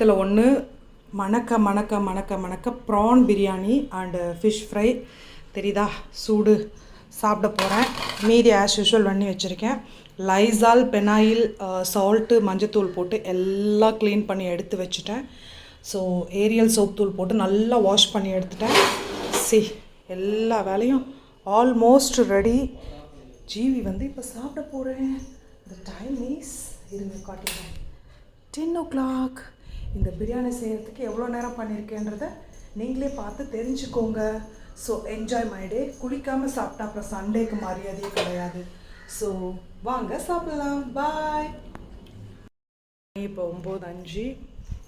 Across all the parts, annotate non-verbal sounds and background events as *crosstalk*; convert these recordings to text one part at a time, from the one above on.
விஷயத்தில் ஒன்று மணக்க மணக்க மணக்க மணக்க prawn biryani and fish fry தெரியுதா? சூடு. சாப்பிட போகிறேன் மீதி ஆஸ் யூஷுவல் பண்ணி வச்சுருக்கேன். லைசால் பெனாயில் சால்ட்டு மஞ்சத்தூள் போட்டு எல்லாம் க்ளீன் பண்ணி எடுத்து வச்சுட்டேன். ஸோ ஏரியல் சோப் தூள் போட்டு நல்லா வாஷ் பண்ணி எடுத்துட்டேன். சி எல்லா வேலையும் ஆல்மோஸ்ட் ரெடி ஜீவி வந்து இப்போ சாப்பிட போகிறேன் த டைம் இஸ் இருங்க காட்டுறேன் டென் ஓ கிளாக் இந்த பிரியாணி செய்கிறதுக்கு எவ்வளோ நேரம் பண்ணியிருக்கேன்றத நீங்களே பார்த்து தெரிஞ்சுக்கோங்க. ஸோ என்ஜாய் மை டே குளிக்காமல் சாப்பிட்டா அப்புறம் சண்டேக்கு மரியாதையே கிடையாது. ஸோ வாங்க சாப்பிடலாம். பாய் இப்போ ஒம்பது அஞ்சு.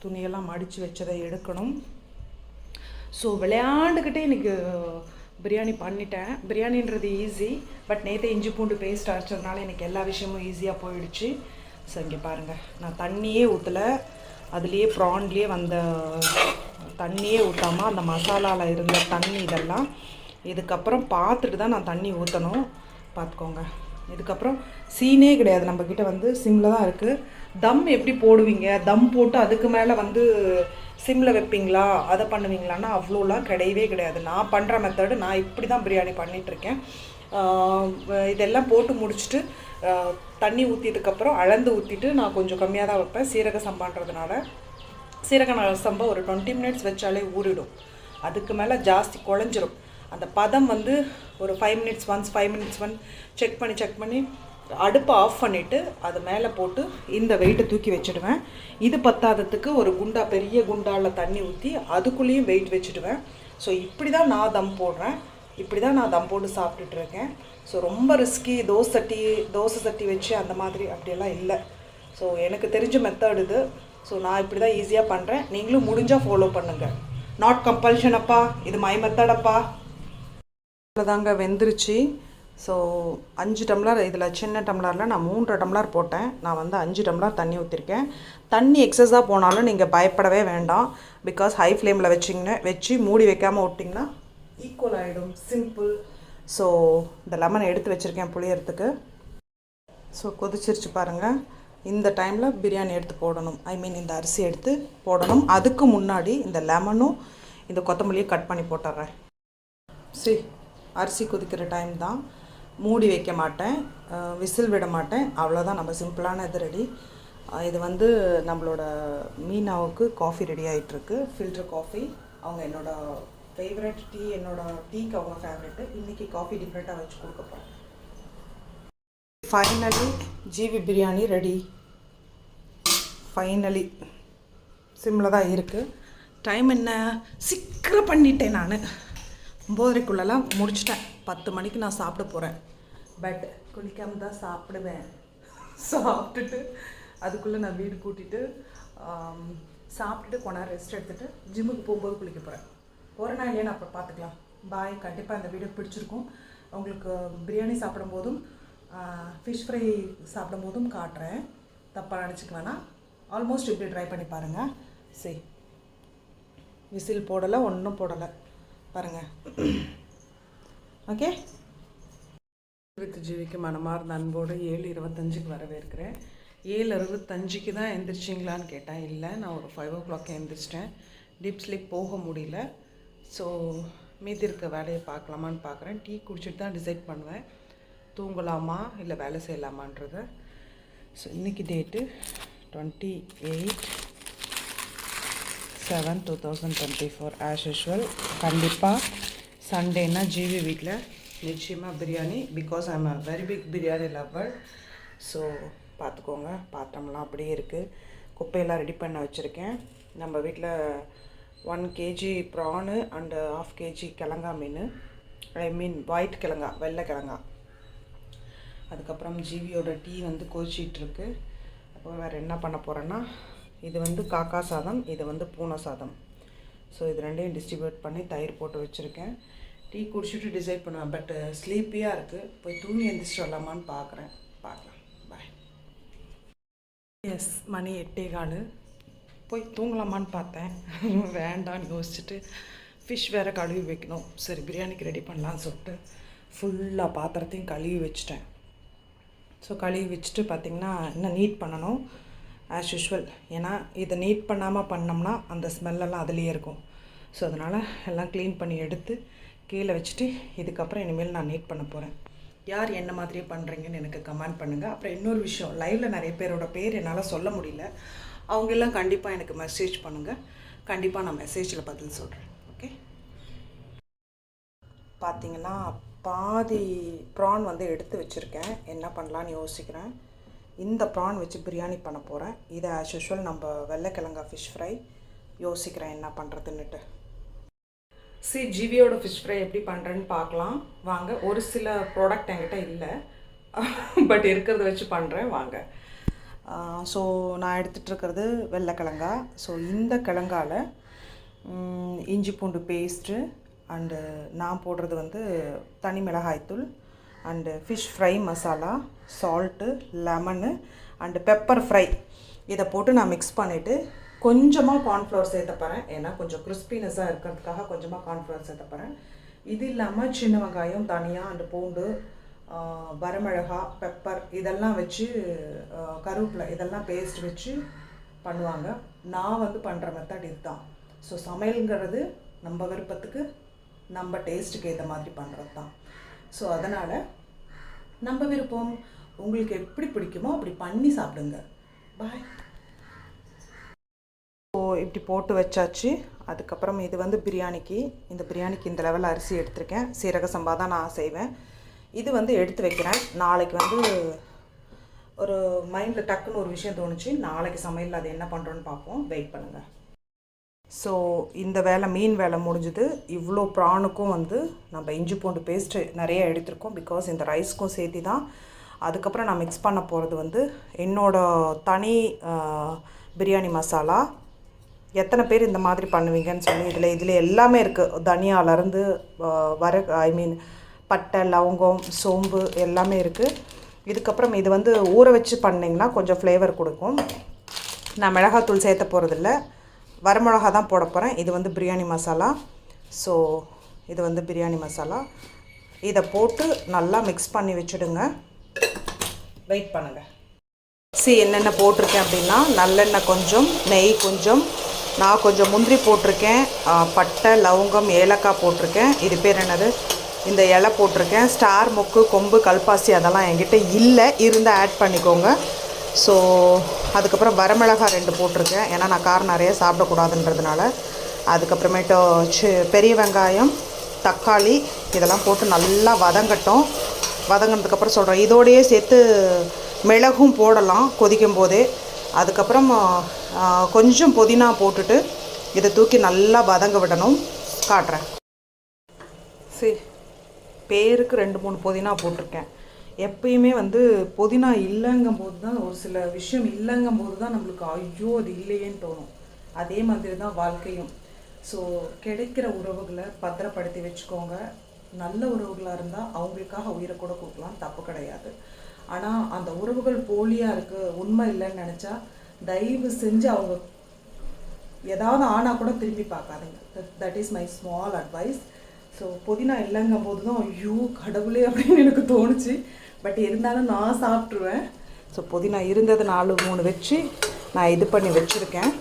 துணியெல்லாம் மடித்து வச்சதை எடுக்கணும். ஸோ விளையாண்டுக்கிட்டே இன்றைக்கி பிரியாணி பண்ணிட்டேன். பிரியாணின்றது ஈஸி பட் நேற்று இஞ்சி பூண்டு பேஸ்ட் அரைச்சதுனால எனக்கு எல்லா விஷயமும் ஈஸியாக போயிடுச்சு. ஸோ இங்கே பாருங்கள் நான் தண்ணியே ஊற்றலை அதுலேயே ப்ரான்லேயே வந்த தண்ணியே ஊற்றாமல் அந்த மசாலாவில் இருந்த தண்ணி இதெல்லாம் இதுக்கப்புறம் பார்த்துட்டு தான் நான் தண்ணி ஊற்றணும் பார்த்துக்கோங்க. இதுக்கப்புறம் சீனே கிடையாது. நம்மக்கிட்ட வந்து சிம்மில் தான் இருக்குது தம் எப்படி போடுவீங்க? தம் போட்டு அதுக்கு மேலே வந்து சிம்மில் வைப்பீங்களா? அதை பண்ணுவீங்களான்னா அவ்வளோலாம் கிடையவே கிடையாது. நான் பண்ணுற மெத்தடு நான் இப்படி தான் பிரியாணி பண்ணிகிட்ருக்கேன் இதெல்லாம் போட்டு முடிச்சுட்டு தண்ணி ஊற்றியதுக்கப்புறம் அளந்து ஊற்றிட்டு நான் கொஞ்சம் கம்மியாக தான் வைப்பேன். சீரக சம்பான்றதுனால. சீரக ந- சம்பா ஒரு டுவெண்ட்டி மினிட்ஸ் வச்சாலே ஊறிடும். அதுக்கு மேலே ஜாஸ்தி குழஞ்சிரும். அந்த பதம் வந்து ஒரு five minutes once five minutes one check பண்ணி செக் பண்ணி அடுப்பை ஆஃப் பண்ணிவிட்டு அது மேலே போட்டு இந்த வெயிட்டை தூக்கி வச்சிடுவேன். இது பத்தாததுக்கு ஒரு குண்டா பெரிய குண்டாவில் தண்ணி ஊற்றி அதுக்குள்ளேயும் வெயிட் வச்சுடுவேன். ஸோ இப்படி தான் நான் தம் போடுறேன். இப்படி தான் நான் தம் போட்டு சாப்பிட்டுட்டு இருக்கேன். ஸோ ரொம்ப ரிஸ்கி தோசை சட்டி தோசை சட்டி வச்சு அந்த மாதிரி அப்படியெல்லாம் இல்லை. ஸோ எனக்கு தெரிஞ்ச மெத்தட் இது. ஸோ நான் இப்படி தான் ஈஸியாக பண்ணுறேன் நீங்களும் முடிஞ்சால் ஃபாலோ பண்ணுங்கள் நாட் கம்பல்ஷன் அப்பா. இது மை மெத்தட் அப்பா. அவ்வளோதாங்க வெந்துருச்சு. ஸோ அஞ்சு டம்ளர் இதில் சின்ன டம்ளரில் நான் மூன்றரை டம்ளர் போட்டேன். நான் வந்து அஞ்சு டம்ளர் தண்ணி ஊற்றிருக்கேன் தண்ணி எக்ஸஸாக போனாலும் நீங்கள் பயப்படவே வேண்டாம். பிகாஸ் ஹை ஃப்ளேமில் வச்சிங்கன்னா வச்சு மூடி வைக்காமல் விட்டிங்கன்னா ஈக்குவல் ஆகிடும் சிம்பிள் ஸோ இந்த லெமனை எடுத்து வச்சுருக்கேன் புளியறதுக்கு. ஸோ கொதிச்சிருச்சு பாருங்கள் இந்த டைமில் பிரியாணி எடுத்து போடணும். ஐ மீன் இந்த அரிசி எடுத்து போடணும். அதுக்கு முன்னாடி இந்த லெமனும் இந்த கொத்தமல்லியும் கட் பண்ணி போட்டுறேன். சரி அரிசி கொதிக்கிற டைம் தான். மூடி வைக்க மாட்டேன் விசில் விட மாட்டேன். அவ்வளோதான் நம்ம சிம்பிளான இது ரெடி இது வந்து நம்மளோட மீனாவுக்கு காஃபி ரெடி ஆகிட்டுருக்கு ஃபில்டர் காஃபி அவங்க என்னோட ஃபேவரட் டீ என்னோட டீக்கு அவங்க ஃபேவரெட்டு இன்றைக்கி காஃபி டிஃப்ரெண்ட்டாக வச்சு கொடுக்க போகிறேன் finally GB biryani ready finally சிம்மில் தான் இருக்குது டைம் என்ன? சீக்கிரம் பண்ணிட்டேன் நான். ஒம்போதரைக்குள்ளெல்லாம் முடிச்சிட்டேன். பத்து மணிக்கு நான் சாப்பிட போகிறேன் பட் குளிக்காமல் தான் சாப்பிடுவேன். *laughs* சாப்பிட்டுட்டு அதுக்குள்ளே நான் வீடு கூட்டிட்டு சாப்பிட்டுட்டு கொஞ்ச ரெஸ்ட் எடுத்துகிட்டு ஜிம்முக்கு போகும்போது குளிக்க போகிறேன் போகிறேன்னா இல்லையா அப்புறம் பார்த்துக்கலாம் பாய் கண்டிப்பாக இந்த வீடியோ பிடிச்சிருக்கும். உங்களுக்கு பிரியாணி சாப்பிடும்போதும் ஃபிஷ் ஃப்ரை சாப்பிடும்போதும் காட்டுறேன். தப்பாக நினச்சிக்க வேணாம். ஆல்மோஸ்ட் இப்படி ட்ரை பண்ணி பாருங்கள் சரி. விசில் போடலை ஒன்றும் போடலை. பாருங்கள் ஓகே வித் ஜீவிக்கு மனமார்ந்த அன்போடு ஏழு இருபத்தஞ்சுக்கு வரவேற்கிறேன். ஏழு அறுபத்தஞ்சுக்கு தான் எந்திரிச்சிங்களான்னு கேட்டேன் இல்லை நான் ஒரு ஃபைவ் ஓ கிளாக் எந்திரிச்சிட்டேன். டீப் ஸ்லீப் போக முடியல. ஸோ மீதி இருக்க வேலையை பார்க்கலாமான்னு பார்க்குறேன். டீ குடிச்சிட்டு தான் டிசைட் பண்ணுவேன். தூங்கலாமா இல்லை வேலை செய்யலாமான்றத. ஸோ இன்றைக்கி date twenty eight seven two thousand twenty four as usual கண்டிப்பாக சண்டேனா ஜிவி வீட்டில் நிச்சயமாக biryani because I'm a very big biryani lover so பார்த்துக்கோங்க பாத்திரம்லாம் அப்படியே இருக்குது குப்பையெல்லாம் ரெடி பண்ண வச்சுருக்கேன். நம்ம வீட்டில் one KG prawn and half KG கிழங்கா மீன். ஐ மீன் ஒயிட் கிழங்கா வெள்ளை கிழங்கா. அதுக்கப்புறம் ஜீவியோட டீ வந்து கொதிச்சிட்ருக்கு. அப்போ வேறு என்ன பண்ண போகிறேன்னா இது வந்து காக்கா சாதம் இது வந்து பூனை சாதம். ஸோ இது ரெண்டையும் டிஸ்ட்ரிபியூட் பண்ணி தயிர் போட்டு வச்சுருக்கேன். டீ குடிச்சிட்டு டிசைட் பண்ணுவேன் பட் ஸ்லீப்பியாக இருக்குது போய் தூங்கி எழுந்திரிச்சு வரலாமான்னு பார்க்குறேன் பார்க்கலாம் பாய் எஸ் மணி எட்டே காலு. போய் தூங்கலாமான்னு பார்த்தேன். *laughs* வேண்டான்னு யோசிச்சுட்டு ஃபிஷ் வேறு கழுவி வைக்கணும். சரி பிரியாணிக்கு ரெடி பண்ணலான்னு சொல்லிட்டு ஃபுல்லாக பாத்திரத்தையும் கழுவி வச்சுட்டேன். ஸோ கழுவி வச்சுட்டு பார்த்திங்கன்னா இன்னும் நீட் பண்ணணும். ஆஸ் யூஷுவல் ஏன்னா இதை நீட் பண்ணாமல் பண்ணோம்னா அந்த ஸ்மெல்லெல்லாம் அதுலேயே இருக்கும். ஸோ அதனால் எல்லாம் க்ளீன் பண்ணி எடுத்து கீழே வச்சுட்டு இதுக்கப்புறம் இனிமேல் நான் நீட் பண்ண போகிறேன் யார் என்ன மாதிரியே பண்ணுறீங்கன்னு எனக்கு கமெண்ட் பண்ணுங்கள் அப்புறம் இன்னொரு விஷயம் லைவில் நிறைய பேரோட பேர் என்னால் சொல்ல முடியல. அவங்க எல்லாம் கண்டிப்பாக எனக்கு மெசேஜ் பண்ணுங்கள் கண்டிப்பாக நான் மெசேஜில் பதில் சொல்கிறேன் ஓகே பார்த்தீங்கன்னா பாதி ப்ரான் வந்து எடுத்து வச்சுருக்கேன். என்ன பண்ணலான்னு யோசிக்கிறேன். இந்த ப்ரான் வச்சு பிரியாணி பண்ண போகிறேன் இதை ஆஸ் யூஷுவல் நம்ம வெள்ளைக்கிழங்கா ஃபிஷ் ஃப்ரை யோசிக்கிறேன் என்ன பண்ணுறதுன்னுட்டு சி ஜிவியோட ஃபிஷ் ஃப்ரை எப்படி பண்ணுறேன்னு பார்க்கலாம். வாங்க ஒரு சில ப்ராடக்ட் என்கிட்ட இல்லை. பட் *laughs* இருக்கிறத வச்சு பண்ணுறேன் வாங்க. ஸோ நான் எடுத்துகிட்டு இருக்கிறது வெள்ளைக்கிழங்கா? ஸோ இந்த கிழங்கால் இஞ்சி பூண்டு பேஸ்ட்டு அண்டு நான் போடுறது வந்து தனி மிளகாய்த்தூள் and fish fry masala. Salt lemon and pepper fry இதை போட்டு நான் மிக்ஸ் பண்ணிவிட்டு கொஞ்சமாக கார்ன்ஃப்ளவர் சேர்த்த போகிறேன் ஏன்னா கொஞ்சம் கிறிஸ்பினஸாக இருக்கிறதுக்காக கொஞ்சமாக கார்ன்ஃப்ளவர் சேர்த்த போகிறேன் இது இல்லாமல் சின்ன வெங்காயம் தனியாக அண்டு பூண்டு வரமிளகா பெப்பர் இதெல்லாம் வச்சு கருவேப்பிலை இதெல்லாம் பேஸ்ட் வச்சு பண்ணுவாங்க. நான் வந்து பண்ணுற மெத்தட் இதுதான். ஸோ சமையலுங்கிறது நம்ம விருப்பத்துக்கு நம்ம டேஸ்ட்டுக்கு ஏற்ற மாதிரி பண்ணுறது தான் ஸோ அதனால் நம்ம விருப்பம் உங்களுக்கு எப்படி பிடிக்குமோ அப்படி பண்ணி சாப்பிடுங்க. பாய் ஸோ இப்படி போட்டு வச்சாச்சு. அதுக்கப்புறம் இது வந்து பிரியாணிக்கு இந்த பிரியாணிக்கு இந்த லெவல் அரிசி எடுத்திருக்கேன். சீரக சம்பா தான் நான் செய்வேன். இது வந்து எடுத்து வைக்கிறேன். நாளைக்கு வந்து ஒரு மைண்டில் டக்குன்னு ஒரு விஷயம் தோணுச்சு. நாளைக்கு சமையலில் அது என்ன பண்ணுறோன்னு பார்ப்போம். வெயிட் பண்ணுங்கள் ஸோ இந்த வேலை மீன் வேலை முடிஞ்சுது. இவ்வளோ ப்ரானுக்கும் வந்து நம்ம இஞ்சி பூண்டு பேஸ்ட்டு நிறைய எடுத்திருக்கோம். பிகாஸ் இந்த ரைஸ்க்கும் சேர்த்து தான் அதுக்கப்புறம் நான் மிக்ஸ் பண்ண போகிறது வந்து என்னோட தனி பிரியாணி மசாலா. எத்தனை பேர் இந்த மாதிரி பண்ணுவீங்கன்னு சொல்லி இதில் இதில் எல்லாமே இருக்குது தனியாலேருந்து வர ஐ மீன் பட்டை லவங்கம் சோம்பு எல்லாமே இருக்குது இதுக்கப்புறம் இது வந்து ஊற வச்சு பண்ணிங்கன்னா கொஞ்சம் ஃப்ளேவர் கொடுக்கும். நான் மிளகாத்தூள் சேர்த்த போகிறதில்ல வரமிளகா தான் போட போகிறேன் இது வந்து பிரியாணி மசாலா. ஸோ இது வந்து பிரியாணி மசாலா. இதை போட்டு நல்லா மிக்ஸ் பண்ணி வச்சுடுங்க. வெயிட் பண்ணுங்கள் சி என்னென்ன போட்டிருக்கேன் அப்படின்னா நல்லெண்ணெய் கொஞ்சம் நெய் கொஞ்சம் நான் கொஞ்சம் முந்திரி போட்டிருக்கேன் பட்டை லவங்கம் ஏலக்காய் போட்டிருக்கேன். இது பேர் என்னது? இந்த இலை போட்டிருக்கேன். ஸ்டார் மொக்கு கொம்பு கல்பாசி அதெல்லாம் என்கிட்ட இல்லை. இருந்தால் ஆட் பண்ணிக்கோங்க. ஸோ அதுக்கப்புறம் வரமிளகாய் ரெண்டு போட்டிருக்கேன். ஏன்னா நான் காரம் நிறைய சாப்பிடக்கூடாதுன்றதுனால. அதுக்கப்புறமேட்டு சி பெரிய வெங்காயம் தக்காளி இதெல்லாம் போட்டு நல்லா வதங்கட்டும். வதங்கினதுக்கப்புறம் சொல்கிறேன் இதோடையே சேர்த்து மிளகும் போடலாம் கொதிக்கும் போதே அதுக்கப்புறம் கொஞ்சம் புதினா போட்டுட்டு இதை தூக்கி நல்லா வதங்க விடணும். காட்டுறேன். சரி பேருக்கு ரெண்டு மூணு புதினா போட்டிருக்கேன். எப்பயுமே வந்து புதினா இல்லைங்கும் போது தான் ஒரு சில விஷயம் இல்லைங்கும் போது தான் நம்மளுக்கு ஐயோ அது இல்லையேன்னு தோணும். அதே மாதிரி தான் வாழ்க்கையும். ஸோ கிடைக்கிற உறவுகளை பத்திரப்படுத்தி வச்சுக்கோங்க. நல்ல உறவுகளாக இருந்தால் அவங்களுக்காக உயிரை கூட கொடுக்கலாம் தப்பு கிடையாது. ஆனால் அந்த உறவுகள் போலியாக இருக்குது உண்மை இல்லைன்னு நினச்சா தயவு செஞ்சு அவங்க ஏதாவது ஆனால் கூட திரும்பி பார்க்காதீங்க. That is my small advice so புதினா இல்லைங்கும் போது தான் ஐயோ கடவுளே அப்படின்னு எனக்கு தோணுச்சு. பட் இருந்தாலும் நான் சாப்பிட்ருவேன் ஸோ புதினா இருந்தது நாலு மூணு வச்சு நான் இது பண்ணி வச்சுருக்கேன்.